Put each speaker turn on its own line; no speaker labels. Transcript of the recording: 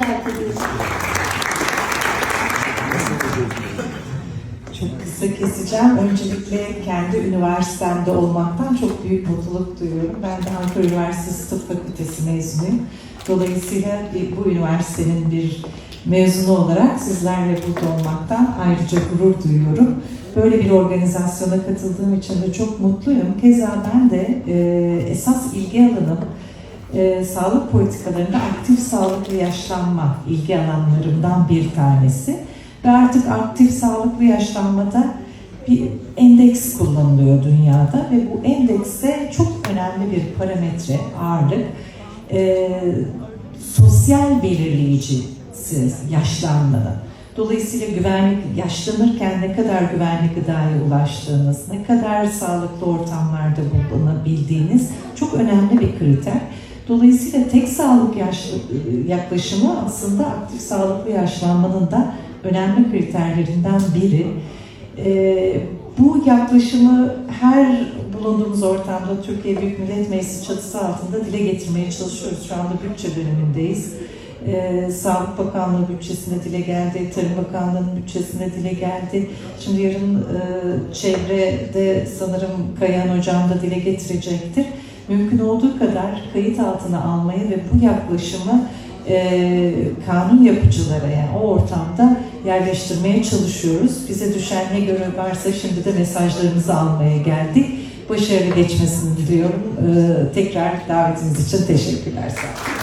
davet ediyoruz.
Çok kısa keseceğim. Öncelikle kendi üniversitemde olmaktan çok büyük mutluluk duyuyorum. Ben de Ankara Üniversitesi Tıp Fakültesi mezunuyum. Dolayısıyla bir- bu üniversitenin bir mezunu olarak sizlerle burada olmaktan ayrıca gurur duyuyorum. Böyle bir organizasyona katıldığım için de çok mutluyum. Keza ben de e, esas ilgi alanım e, sağlık politikalarında aktif sağlıklı yaşlanma ilgi alanlarımdan bir tanesi. Ve artık aktif sağlıklı yaşlanmada bir endeks kullanılıyor dünyada ve bu endekste çok önemli bir parametre ağırlık e, sosyal belirleyicisi yaşlanmanın. Dolayısıyla güvenlik, yaşlanırken ne kadar güvenli gıdaya ulaştığınız, ne kadar sağlıklı ortamlarda bulunabildiğiniz çok önemli bir kriter. Dolayısıyla tek sağlık yaşlı, yaklaşımı aslında aktif sağlıklı yaşlanmanın da önemli kriterlerinden biri. Ee, bu yaklaşımı her bulunduğumuz ortamda Türkiye Büyük Millet Meclisi çatısı altında dile getirmeye çalışıyoruz. Şu anda bütçe dönemindeyiz. Ee, Sağlık Bakanlığı bütçesine dile geldi, Tarım Bakanlığı'nın bütçesine dile geldi. Şimdi yarın e, çevrede sanırım Kayan Hocam da dile getirecektir. Mümkün olduğu kadar kayıt altına almayı ve bu yaklaşımı e, kanun yapıcılara yani o ortamda yerleştirmeye çalışıyoruz. Bize düşen ne görev varsa şimdi de mesajlarımızı almaya geldik. Başarılı geçmesini diliyorum. E, tekrar davetiniz için teşekkürler. Sağ olun.